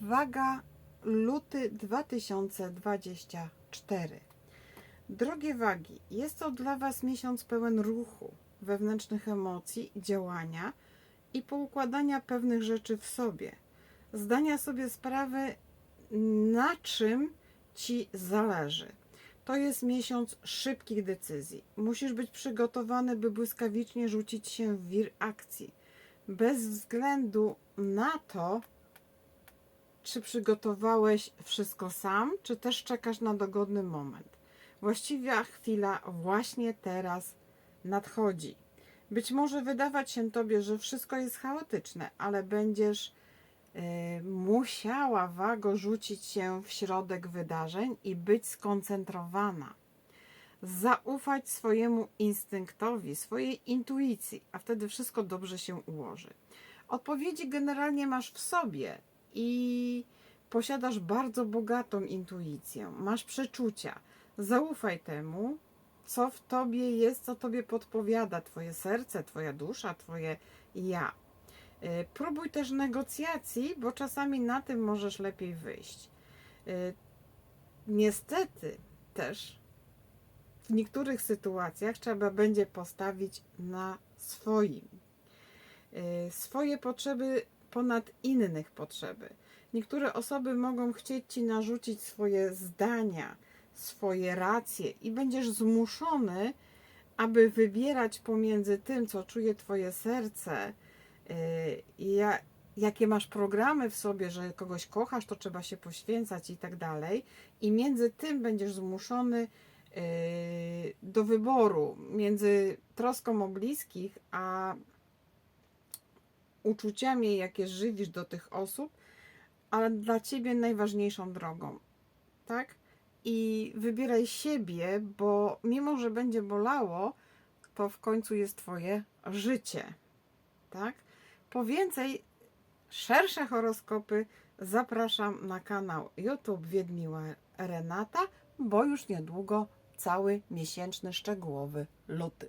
Waga luty 2024. Drogie wagi, jest to dla Was miesiąc pełen ruchu, wewnętrznych emocji, działania i poukładania pewnych rzeczy w sobie. Zdania sobie sprawy, na czym Ci zależy. To jest miesiąc szybkich decyzji. Musisz być przygotowany, by błyskawicznie rzucić się w wir akcji. Bez względu na to, czy przygotowałeś wszystko sam, czy też czekasz na dogodny moment. Właściwa chwila właśnie teraz nadchodzi. Być może wydawać się tobie, że wszystko jest chaotyczne, ale będziesz y, musiała wago rzucić się w środek wydarzeń i być skoncentrowana. Zaufać swojemu instynktowi, swojej intuicji, a wtedy wszystko dobrze się ułoży. Odpowiedzi generalnie masz w sobie i posiadasz bardzo bogatą intuicję, masz przeczucia. Zaufaj temu, co w tobie jest, co tobie podpowiada Twoje serce, Twoja dusza, Twoje ja. Y, Próbuj też negocjacji, bo czasami na tym możesz lepiej wyjść. Y, Niestety też w niektórych sytuacjach trzeba będzie postawić na swoim. Y, Swoje potrzeby ponad innych potrzeby. Niektóre osoby mogą chcieć ci narzucić swoje zdania, swoje racje i będziesz zmuszony, aby wybierać pomiędzy tym, co czuje Twoje serce, yy, i ja, jakie masz programy w sobie, że kogoś kochasz, to trzeba się poświęcać i tak dalej, i między tym będziesz zmuszony yy, do wyboru między troską o bliskich, a uczuciami, jakie żywisz do tych osób, ale dla ciebie najważniejszą drogą, tak? I wybieraj siebie, bo mimo, że będzie bolało, to w końcu jest twoje życie, tak? Po więcej, szersze horoskopy zapraszam na kanał YouTube Wiedmiła Renata, bo już niedługo cały miesięczny szczegółowy luty.